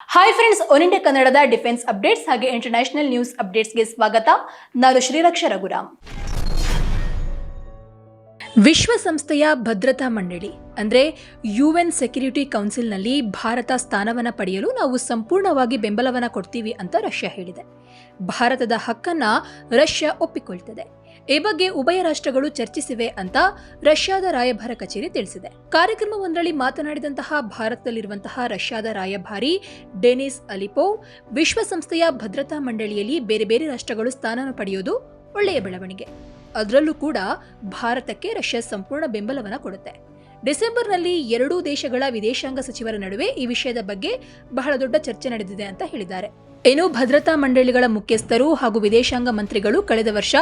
Hi friends one India ಕನ್ನಡದ defence updates ಹಾಗೆ international news ಅಪ್ಡೇಟ್ಸ್ಗೆ ಸ್ವಾಗತ. ನಾನು ಶ್ರೀರಕ್ಷ ರಘುರಾಮ್. ವಿಶ್ವಸಂಸ್ಥೆಯ ಭದ್ರತಾ ಮಂಡಳಿ, ಅಂದರೆ ಯುಎನ್ ಸೆಕ್ಯೂರಿಟಿ ಕೌನ್ಸಿಲ್ನಲ್ಲಿ ಭಾರತ ಸ್ಥಾನವನ್ನು ಪಡೆಯಲು ನಾವು ಸಂಪೂರ್ಣವಾಗಿ ಬೆಂಬಲವನ್ನು ಕೊಡ್ತೀವಿ ಅಂತ ರಷ್ಯಾ ಹೇಳಿದೆ. ಭಾರತದ ಹಕ್ಕನ್ನು ರಷ್ಯಾ ಒಪ್ಪಿಕೊಳ್ತದೆ. ಈ ಬಗ್ಗೆ ಉಭಯ ರಾಷ್ಟ್ರಗಳು ಚರ್ಚಿಸಿವೆ ಅಂತ ರಷ್ಯಾದ ರಾಯಭಾರ ಕಚೇರಿ ತಿಳಿಸಿದೆ. ಕಾರ್ಯಕ್ರಮವೊಂದರಲ್ಲಿ ಮಾತನಾಡಿದಂತಹ ಭಾರತದಲ್ಲಿರುವಂತಹ ರಷ್ಯಾದ ರಾಯಭಾರಿ ಡೆನಿಸ್ ಅಲಿಪೋವ್ ವಿಶ್ವಸಂಸ್ಥೆಯ ಭದ್ರತಾ ಮಂಡಳಿಯಲ್ಲಿ ಬೇರೆ ಬೇರೆ ರಾಷ್ಟ್ರಗಳು ಸ್ಥಾನ ಪಡೆಯೋದು ಒಳ್ಳೆಯ ಬೆಳವಣಿಗೆ. ಅದರಲ್ಲೂ ಕೂಡ ಭಾರತಕ್ಕೆ ರಷ್ಯಾ ಸಂಪೂರ್ಣ ಬೆಂಬಲವನ್ನು ಕೊಡುತ್ತೆ. ಡಿಸೆಂಬರ್ನಲ್ಲಿ ಎರಡೂ ದೇಶಗಳ ವಿದೇಶಾಂಗ ಸಚಿವರ ನಡುವೆ ಈ ವಿಷಯದ ಬಗ್ಗೆ ಬಹಳ ದೊಡ್ಡ ಚರ್ಚೆ ನಡೆದಿದೆ ಅಂತ ಹೇಳಿದ್ದಾರೆ. ಇನ್ನು ಭದ್ರತಾ ಮಂಡಳಿಗಳ ಮುಖ್ಯಸ್ಥರು ಹಾಗೂ ವಿದೇಶಾಂಗ ಮಂತ್ರಿಗಳು ಕಳೆದ ವರ್ಷ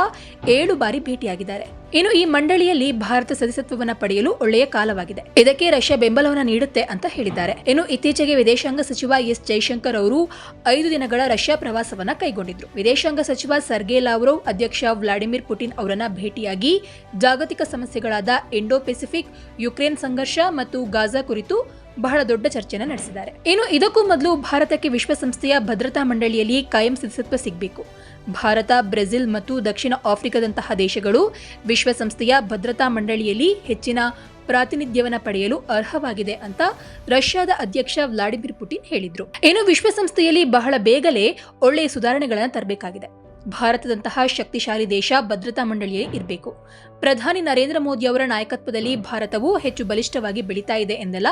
ಏಳು ಬಾರಿ ಭೇಟಿಯಾಗಿದ್ದಾರೆ. ಇನ್ನು ಈ ಮಂಡಳಿಯಲ್ಲಿ ಭಾರತ ಸದಸ್ಯತ್ವವನ್ನು ಪಡೆಯಲು ಒಳ್ಳೆಯ ಕಾಲವಾಗಿದೆ. ಇದಕ್ಕೆ ರಷ್ಯಾ ಬೆಂಬಲವನ್ನು ನೀಡುತ್ತೆ ಅಂತ ಹೇಳಿದ್ದಾರೆ. ಇನ್ನು ಇತ್ತೀಚೆಗೆ ವಿದೇಶಾಂಗ ಸಚಿವ ಎಸ್ ಜೈಶಂಕರ್ ಅವರು ಐದು ದಿನಗಳ ರಷ್ಯಾ ಪ್ರವಾಸವನ್ನ ಕೈಗೊಂಡಿದ್ರು. ವಿದೇಶಾಂಗ ಸಚಿವ ಸರ್ಗೇ ಲಾವ್ರೋವ್, ಅಧ್ಯಕ್ಷ ವ್ಲಾಡಿಮಿರ್ ಪುಟಿನ್ ಅವರನ್ನ ಭೇಟಿಯಾಗಿ ಜಾಗತಿಕ ಸಮಸ್ಯೆಗಳಾದ ಇಂಡೋ ಪೆಸಿಫಿಕ್ ಯುಕ್ರೇನ್ ಸಂಘರ್ಷ ಮತ್ತು ಗಾಜಾ ಕುರಿತು ಬಹಳ ದೊಡ್ಡ ಚರ್ಚೆನ ನಡೆಸಿದ್ದಾರೆ. ಇನ್ನು ಇದಕ್ಕೂ ಮೊದಲು ಭಾರತಕ್ಕೆ ವಿಶ್ವಸಂಸ್ಥೆಯ ಭದ್ರತಾ ಮಂಡಳಿಯಲ್ಲಿ ಕಾಯಂ ಸದಸ್ಯತ್ವ ಸಿಗಬೇಕು. ಭಾರತ, ಬ್ರೆಜಿಲ್ ಮತ್ತು ದಕ್ಷಿಣ ಆಫ್ರಿಕಾದಂತಹ ದೇಶಗಳು ವಿಶ್ವಸಂಸ್ಥೆಯ ಭದ್ರತಾ ಮಂಡಳಿಯಲ್ಲಿ ಹೆಚ್ಚಿನ ಪ್ರಾತಿನಿಧ್ಯವನ್ನು ಪಡೆಯಲು ಅರ್ಹವಾಗಿದೆ ಅಂತ ರಷ್ಯಾದ ಅಧ್ಯಕ್ಷ ವ್ಲಾಡಿಮಿರ್ ಪುಟಿನ್ ಹೇಳಿದ್ರು. ಇನ್ನು ವಿಶ್ವಸಂಸ್ಥೆಯಲ್ಲಿ ಬಹಳ ಬೇಗಲೇ ಒಳ್ಳೆಯ ಸುಧಾರಣೆಗಳನ್ನು ತರಬೇಕಾಗಿದೆ. ಭಾರತದಂತಹ ಶಕ್ತಿಶಾಲಿ ದೇಶ ಭದ್ರತಾ ಮಂಡಳಿಯಲ್ಲಿ ಇರಬೇಕು. ಪ್ರಧಾನಿ ನರೇಂದ್ರ ಮೋದಿ ಅವರ ನಾಯಕತ್ವದಲ್ಲಿ ಭಾರತವು ಹೆಚ್ಚು ಬಲಿಷ್ಠವಾಗಿ ಬೆಳೀತಾ ಇದೆ ಎಂದೆಲ್ಲ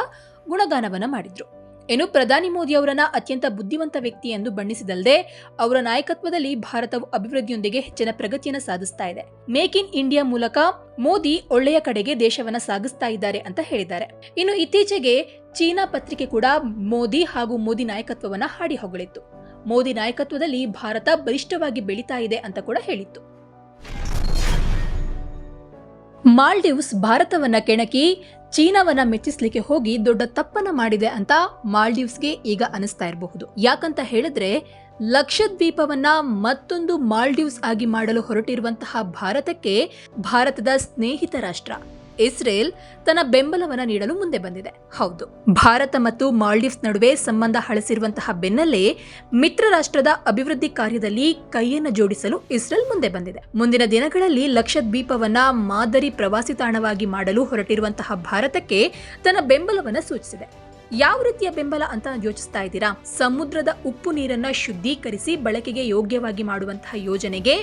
ಗುಣಗಾನವನ್ನ ಮಾಡಿದ್ರು. ಇನ್ನು ಪ್ರಧಾನಿ ಮೋದಿ ಅವರನ್ನ ಅತ್ಯಂತ ಬುದ್ಧಿವಂತ ವ್ಯಕ್ತಿ ಎಂದು ಬಣ್ಣಿಸಿದಲ್ಲದೆ ಅವರ ನಾಯಕತ್ವದಲ್ಲಿ ಭಾರತವು ಅಭಿವೃದ್ಧಿಯೊಂದಿಗೆ ಹೆಚ್ಚಿನ ಪ್ರಗತಿಯನ್ನು ಸಾಧಿಸ್ತಾ ಇದೆ. ಮೇಕ್ ಇನ್ ಇಂಡಿಯಾ ಮೂಲಕ ಮೋದಿ ಒಳ್ಳೆಯ ಕಡೆಗೆ ದೇಶವನ್ನ ಸಾಗಿಸ್ತಾ ಇದ್ದಾರೆ ಅಂತ ಹೇಳಿದ್ದಾರೆ. ಇನ್ನು ಇತ್ತೀಚೆಗೆ ಚೀನಾ ಪತ್ರಿಕೆ ಕೂಡ ಮೋದಿ ಹಾಗೂ ಮೋದಿ ನಾಯಕತ್ವವನ್ನ ಹಾಡಿ ಹೊಗಳಿತ್ತು. ಮೋದಿ ನಾಯಕತ್ವದಲ್ಲಿ ಭಾರತ ಬಲಿಷ್ಠವಾಗಿ ಬೆಳೀತಾ ಇದೆ ಅಂತ ಕೂಡ ಹೇಳಿತ್ತು. ಮಾಲ್ಡೀವ್ಸ್ ಭಾರತವನ್ನ ಕೆಣಕಿ ಚೀನಾವನ್ನ ಮೆಚ್ಚಿಸ್ಲಿಕ್ಕೆ ಹೋಗಿ ದೊಡ್ಡ ತಪ್ಪನ್ನ ಮಾಡಿದೆ ಅಂತ ಮಾಲ್ಡೀವ್ಸ್ಗೆ ಈಗ ಅನಿಸ್ತಾ ಇರಬಹುದು. ಯಾಕಂತ ಹೇಳಿದ್ರೆ, ಲಕ್ಷದ್ವೀಪವನ್ನ ಮತ್ತೊಂದು ಮಾಲ್ಡೀವ್ಸ್ ಆಗಿ ಮಾಡಲು ಹೊರಟಿರುವಂತಹ ಭಾರತಕ್ಕೆ ಭಾರತದ ಸ್ನೇಹಿತ ರಾಷ್ಟ್ರ. ಇಸ್ರೇಲ್ ತನ್ನ ಬೆಂಬಲವನ್ನ ನೀಡಲು ಮುಂದೆ ಬಂದಿದೆ. ಹೌದು, ಭಾರತ ಮತ್ತು ಮಾಲ್ಡೀವ್ಸ್ ನಡುವೆ ಸಂಬಂಧ ಹಳಸಿರುವಂತಹ ಬೆನ್ನಲ್ಲೇ ಮಿತ್ರ ರಾಷ್ಟ್ರದ ಅಭಿವೃದ್ಧಿ ಕಾರ್ಯದಲ್ಲಿ ಕೈಯನ್ನು ಜೋಡಿಸಲು ಇಸ್ರೇಲ್ ಮುಂದೆ ಬಂದಿದೆ. ಮುಂದಿನ ದಿನಗಳಲ್ಲಿ ಲಕ್ಷದ್ವೀಪವನ್ನ ಮಾದರಿ ಪ್ರವಾಸಿ ತಾಣವಾಗಿ ಮಾಡಲು ಹೊರಟಿರುವಂತಹ ಭಾರತಕ್ಕೆ ತನ್ನ ಬೆಂಬಲವನ್ನ ಸೂಚಿಸಿದೆ. ಯಾವ ರೀತಿಯ ಬೆಂಬಲ ಅಂತ ಯೋಚಿಸ್ತಾ ಇದ್ದೀರಾ? ಸಮುದ್ರದ ಉಪ್ಪು ನೀರನ್ನ ಶುದ್ಧೀಕರಿಸಿ ಬಳಕೆಗೆ ಯೋಗ್ಯವಾಗಿ ಮಾಡುವಂತಹ ಯೋಜನೆಗೆ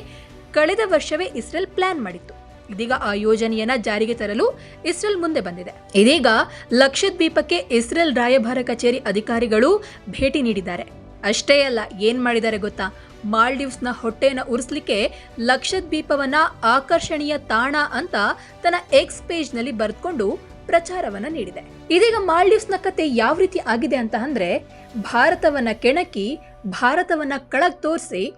ಕಳೆದ ವರ್ಷವೇ ಇಸ್ರೇಲ್ ಪ್ಲಾನ್ ಮಾಡಿತ್ತು. ಇದೀಗ ಆ ಯೋಜನೆಯನ್ನ ಜಾರಿಗೆ ತರಲು ಇಸ್ರೇಲ್ ಮುಂದೆ ಬಂದಿದೆ. ಇದೀಗ ಲಕ್ಷದ್ವೀಪಕ್ಕೆ ಇಸ್ರೇಲ್ ರಾಯಭಾರ ಕಚೇರಿ ಅಧಿಕಾರಿಗಳು ಭೇಟಿ ನೀಡಿದ್ದಾರೆ. ಅಷ್ಟೇ ಅಲ್ಲ, ಏನ್ ಮಾಡಿದ್ದಾರೆ ಗೊತ್ತಾ? ಮಾಲ್ಡೀವ್ಸ್ನ ಹೊಟ್ಟೆನ ಉರಿಸ್ಲಿಕ್ಕೆ ಲಕ್ಷದ್ವೀಪವನ್ನ ಆಕರ್ಷಣೀಯ ತಾಣ ಅಂತ ತನ್ನ ಎಕ್ಸ್ ಪೇಜ್ನಲ್ಲಿ ಬರೆದುಕೊಂಡು ಪ್ರಚಾರವನ್ನ ನೀಡಿದೆ. ಇದೀಗ ಮಾಲ್ಡೀವ್ಸ್ನ ಕತೆ ಯಾವ ರೀತಿ ಆಗಿದೆ ಅಂತ ಅಂದ್ರೆ, ಭಾರತವನ್ನ ಕೆಣಕಿ, ಭಾರತವನ್ನ ಕಳಗ್ ತೋರಿಸಿ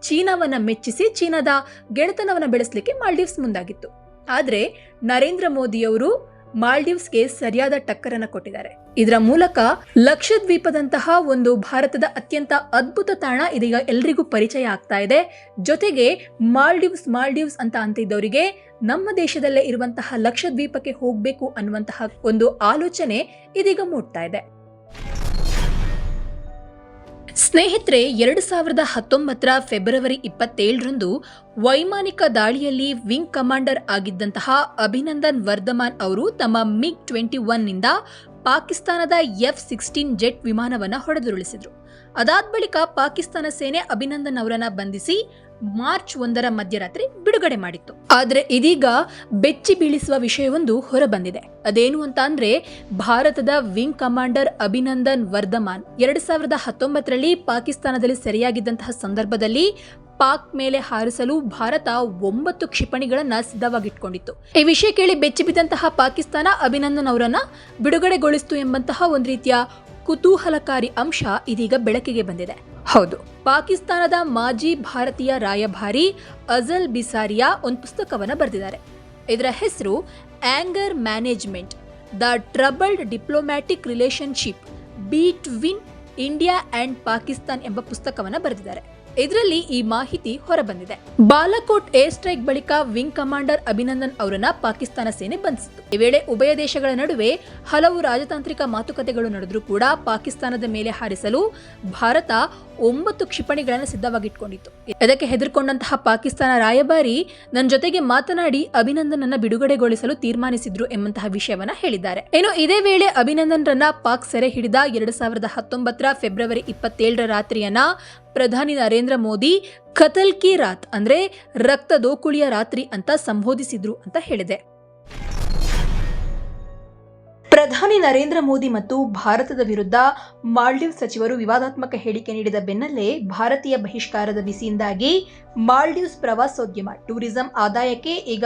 ಚೀನಾವನ್ನ ಮೆಚ್ಚಿಸಿ ಚೀನಾದ ಗೆಳೆತನವನ್ನು ಬೆಳೆಸಲಿಕ್ಕೆ ಮಾಲ್ಡೀವ್ಸ್ ಮುಂದಾಗಿತ್ತು. ಆದರೆ ನರೇಂದ್ರ ಮೋದಿಯವರು ಮಾಲ್ಡೀವ್ಸ್ಗೆ ಸರಿಯಾದ ಟಕ್ಕರನ್ನ ಕೊಟ್ಟಿದ್ದಾರೆ. ಇದರ ಮೂಲಕ ಲಕ್ಷದ್ವೀಪದಂತಹ ಒಂದು ಭಾರತದ ಅತ್ಯಂತ ಅದ್ಭುತ ತಾಣ ಇದೀಗ ಎಲ್ರಿಗೂ ಪರಿಚಯ ಆಗ್ತಾ ಇದೆ. ಜೊತೆಗೆ ಮಾಲ್ಡೀವ್ಸ್ ಮಾಲ್ಡೀವ್ಸ್ ಅಂತ ಅಂತಿದ್ದವರಿಗೆ ನಮ್ಮ ದೇಶದಲ್ಲೇ ಇರುವಂತಹ ಲಕ್ಷದ್ವೀಪಕ್ಕೆ ಹೋಗಬೇಕು ಅನ್ನುವಂತಹ ಒಂದು ಆಲೋಚನೆ ಇದೀಗ ಮೂಡ್ತಾ ಇದೆ. ಸ್ನೇಹಿತರೆ, ಎರಡು ಸಾವಿರದ ಹತ್ತೊಂಬತ್ತರ ಫೆಬ್ರವರಿ ಇಪ್ಪತ್ತೇಳರಂದು ವೈಮಾನಿಕ ದಾಳಿಯಲ್ಲಿ ವಿಂಗ್ ಕಮಾಂಡರ್ ಆಗಿದ್ದಂತಹ ಅಭಿನಂದನ್ ವರ್ಧಮಾನ್ ಅವರು ತಮ್ಮ ಮಿಗ್ ಟ್ವೆಂಟಿ ಒನ್ನಿಂದ ಪಾಕಿಸ್ತಾನದ ಎಫ್ ಸಿಕ್ಸ್ಟೀನ್ ಜೆಟ್ ವಿಮಾನವನ್ನು ಹೊಡೆದುರುಳಿಸಿದರು. ಅದಾದ ಬಳಿಕ ಪಾಕಿಸ್ತಾನ ಸೇನೆ ಅಭಿನಂದನ್ ಅವರನ್ನು ಬಂಧಿಸಿ ಮಾರ್ಚ್ ಒಂದರ ಮಧ್ಯರಾತ್ರಿ ಬಿಡುಗಡೆ ಮಾಡಿತ್ತು. ಆದರೆ ಇದೀಗ ಬೆಚ್ಚಿ ಬೀಳಿಸುವ ವಿಷಯವೊಂದು ಹೊರಬಂದಿದೆ. ಅದೇನು ಅಂತ ಅಂದ್ರೆ ಭಾರತದ ವಿಂಗ್ ಕಮಾಂಡರ್ ಅಭಿನಂದನ್ ವರ್ಧಮಾನ್ ಎರಡ್ ಸಾವಿರದ ಹತ್ತೊಂಬತ್ತರಲ್ಲಿ ಪಾಕಿಸ್ತಾನದಲ್ಲಿ ಸೆರೆಯಾಗಿದ್ದಂತಹ ಸಂದರ್ಭದಲ್ಲಿ ಪಾಕ್ ಮೇಲೆ ಹಾರಿಸಲು ಭಾರತ ಒಂಬತ್ತು ಕ್ಷಿಪಣಿಗಳನ್ನ ಸಿದ್ಧವಾಗಿಟ್ಕೊಂಡಿತ್ತು. ಈ ವಿಷಯ ಕೇಳಿ ಬೆಚ್ಚಿಬಿದ್ದಂತಹ ಪಾಕಿಸ್ತಾನ ಅಭಿನಂದನ್ ಅವರನ್ನ ಬಿಡುಗಡೆಗೊಳಿಸಿತು ಎಂಬಂತಹ ಒಂದು ರೀತಿಯ ಕುತೂಹಲಕಾರಿ ಅಂಶ ಇದೀಗ ಬೆಳಕಿಗೆ ಬಂದಿದೆ. ಹೌದು. ಪಾಕಿಸ್ತಾನದ ಮಾಜಿ ಭಾರತೀಯ ರಾಯಭಾರಿ ಅಜಲ್ ಬಿಸಾರಿಯಾ ಒಂದು ಪುಸ್ತಕವನ್ನು ಬರೆದಿದ್ದಾರೆ. ಇದರ ಹೆಸರು anger management the troubled diplomatic relationship between India and Pakistan ಎಂಬ ಪುಸ್ತಕವನ್ನು ಬರೆದಿದ್ದಾರೆ. ಇದರಲ್ಲಿ ಈ ಮಾಹಿತಿ ಹೊರಬಂದಿದೆ. ಬಾಲಕೋಟ್ ಏರ್ ಸ್ಟ್ರೈಕ್ ಬಳಿಕ ವಿಂಗ್ ಕಮಾಂಡರ್ ಅಭಿನಂದನ್ ಅವರನ್ನ ಪಾಕಿಸ್ತಾನ ಸೇನೆ ಬಂಧಿಸಿತು ಈ ವೇಳೆ ಉಭಯ ದೇಶಗಳ ನಡುವೆ ಹಲವು ರಾಜತಾಂತ್ರಿಕ ಮಾತುಕತೆಗಳು ನಡೆದರೂ ಕೂಡ ಪಾಕಿಸ್ತಾನದ ಮೇಲೆ ಹಾರಿಸಲು ಭಾರತ ಒಂಬತ್ತು ಕ್ಷಿಪಣಿಗಳನ್ನು ಸಿದ್ಧವಾಗಿಟ್ಕೊಂಡಿತ್ತು. ಇದಕ್ಕೆ ಹೆದರ್ಕೊಂಡಂತಹ ಪಾಕಿಸ್ತಾನ ರಾಯಭಾರಿ ನನ್ನ ಜೊತೆಗೆ ಮಾತನಾಡಿ ಅಭಿನಂದನನ್ನ ಬಿಡುಗಡೆಗೊಳಿಸಲು ತೀರ್ಮಾನಿಸಿದ್ರು ಎಂಬಂತಹ ವಿಷಯವನ್ನ ಹೇಳಿದ್ದಾರೆ. ಏನು ಇದೇ ವೇಳೆ ಅಭಿನಂದನ್ರನ್ನ ಪಾಕ್ ಸೆರೆ ಹಿಡಿದ ಎರಡು ಸಾವಿರದ ಹತ್ತೊಂಬತ್ತರ ಫೆಬ್ರವರಿ ಇಪ್ಪತ್ತೇಳರ ರಾತ್ರಿಯನ್ನ ಪ್ರಧಾನಿ ನರೇಂದ್ರ ಮೋದಿ ಕತಲ್ ಕಿ ರಾತ್ ಅಂದ್ರೆ ರಕ್ತ ದೋಕುಳಿಯ ರಾತ್ರಿ ಅಂತ ಸಂಬೋಧಿಸಿದ್ರು ಅಂತ ಹೇಳಿದೆ. ಪ್ರಧಾನಿ ನರೇಂದ್ರ ಮೋದಿ ಮತ್ತು ಭಾರತದ ವಿರುದ್ಧ ಮಾಲ್ಡೀವ್ ಸಚಿವರು ವಿವಾದಾತ್ಮಕ ಹೇಳಿಕೆ ನೀಡಿದ ಬೆನ್ನಲ್ಲೇ ಭಾರತೀಯ ಬಹಿಷ್ಕಾರದ ಬಿಸಿಯಿಂದಾಗಿ ಮಾಲ್ಡೀವ್ಸ್ ಪ್ರವಾಸೋದ್ಯಮ, ಟೂರಿಸಂ ಆದಾಯಕ್ಕೆ ಈಗ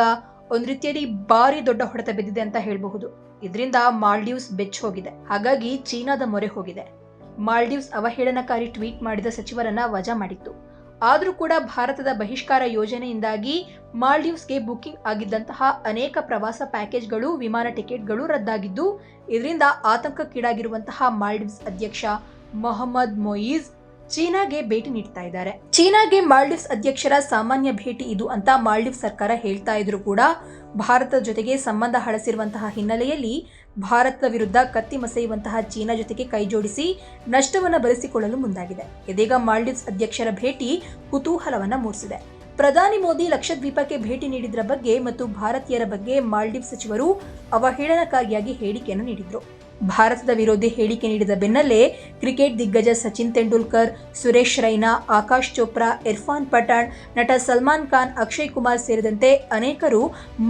ಒಂದು ರೀತಿಯಲ್ಲಿ ಭಾರಿ ದೊಡ್ಡ ಹೊಡೆತ ಬಿದ್ದಿದೆ ಅಂತ ಹೇಳಬಹುದು. ಇದರಿಂದ ಮಾಲ್ಡೀವ್ಸ್ ಬೆಚ್ಚ ಹೋಗಿದೆ. ಹಾಗಾಗಿ ಚೀನಾದ ಮೊರೆ ಹೋಗಿದೆ. ಮಾಲ್ಡೀವ್ಸ್ ಅವಹೇಳನಕಾರಿ ಟ್ವೀಟ್ ಮಾಡಿದ ಸಚಿವರನ್ನ ವಜಾ ಮಾಡಿತ್ತು. ಆದರೂ ಕೂಡ ಭಾರತದ ಬಹಿಷ್ಕಾರ ಯೋಜನೆಯಿಂದಾಗಿ ಮಾಲ್ಡೀವ್ಸ್ಗೆ ಬುಕಿಂಗ್ ಆಗಿದ್ದಂತಹ ಅನೇಕ ಪ್ರವಾಸ ಪ್ಯಾಕೇಜ್ಗಳು, ವಿಮಾನ ಟಿಕೆಟ್ಗಳು ರದ್ದಾಗಿದ್ದು, ಇದರಿಂದ ಆತಂಕಕ್ಕೀಡಾಗಿರುವಂತಹ ಮಾಲ್ಡೀವ್ಸ್ ಅಧ್ಯಕ್ಷ ಮೊಹಮ್ಮದ್ ಮೊಯೀಜ್ ಚೀನಾಗೆ ಭೇಟಿ ನೀಡ್ತಾ ಇದ್ದಾರೆ. ಚೀನಾಗೆ ಮಾಲ್ಡೀವ್ಸ್ ಅಧ್ಯಕ್ಷರ ಸಾಮಾನ್ಯ ಭೇಟಿ ಇದು ಅಂತ ಮಾಲ್ಡೀವ್ಸ್ ಸರ್ಕಾರ ಹೇಳ್ತಾ ಇದ್ರು ಕೂಡ ಭಾರತದ ಜೊತೆಗೆ ಸಂಬಂಧ ಹಳಸಿರುವಂತಹ ಹಿನ್ನೆಲೆಯಲ್ಲಿ ಭಾರತದ ವಿರುದ್ಧ ಕತ್ತಿ ಮಸೆಯುವಂತಹ ಚೀನಾ ಜೊತೆಗೆ ಕೈಜೋಡಿಸಿ ನಷ್ಟವನ್ನು ಭರಿಸಿಕೊಳ್ಳಲು ಮುಂದಾಗಿದೆ. ಇದೀಗ ಮಾಲ್ಡೀವ್ಸ್ ಅಧ್ಯಕ್ಷರ ಭೇಟಿ ಕುತೂಹಲವನ್ನ ಮೂಡಿಸಿದೆ. ಪ್ರಧಾನಿ ಮೋದಿ ಲಕ್ಷದ್ವೀಪಕ್ಕೆ ಭೇಟಿ ನೀಡಿದ್ರ ಬಗ್ಗೆ ಮತ್ತು ಭಾರತೀಯರ ಬಗ್ಗೆ ಮಾಲ್ಡೀವ್ ಸಚಿವರು ಅವಹೇಳನಕಾರಿಯಾಗಿ ಹೇಳಿಕೆಯನ್ನು ನೀಡಿದ್ರು. ಭಾರತದ ವಿರೋಧಿ ಹೇಳಿಕೆ ನೀಡಿದ ಬೆನ್ನಲ್ಲೇ ಕ್ರಿಕೆಟ್ ದಿಗ್ಗಜ ಸಚಿನ್ ತೆಂಡೂಲ್ಕರ್, ಸುರೇಶ್ ರೈನಾ, ಆಕಾಶ್ ಚೋಪ್ರಾ, ಇರ್ಫಾನ್ ಪಠಾಣ್, ನಟ ಸಲ್ಮಾನ್ ಖಾನ್, ಅಕ್ಷಯ್ ಕುಮಾರ್ ಸೇರಿದಂತೆ ಅನೇಕರು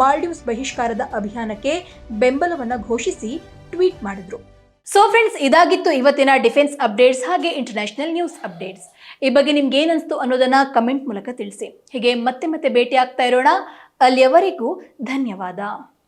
ಮಾಲ್ಡೀವ್ಸ್ ಬಹಿಷ್ಕಾರದ ಅಭಿಯಾನಕ್ಕೆ ಬೆಂಬಲವನ್ನು ಘೋಷಿಸಿ ಟ್ವೀಟ್ ಮಾಡಿದ್ರು. ಸೊ ಫ್ರೆಂಡ್ಸ್ ಇದಾಗಿತ್ತು ಇವತ್ತಿನ ಡಿಫೆನ್ಸ್ ಅಪ್ಡೇಟ್ಸ್, ಹಾಗೆ ಇಂಟರ್ನ್ಯಾಷನಲ್ ನ್ಯೂಸ್ ಅಪ್ಡೇಟ್ಸ್. ಈ ಬಗ್ಗೆ ನಿಮ್ಗೆ ಏನನ್ಸ್ತು ಅನ್ನೋದನ್ನ ಕಮೆಂಟ್ ಮೂಲಕ ತಿಳಿಸಿ. ಹೀಗೆ ಮತ್ತೆ ಮತ್ತೆ ಭೇಟಿ ಆಗ್ತಾ ಇರೋಣ. ಅಲ್ಲಿಯವರೆಗೂ ಧನ್ಯವಾದ.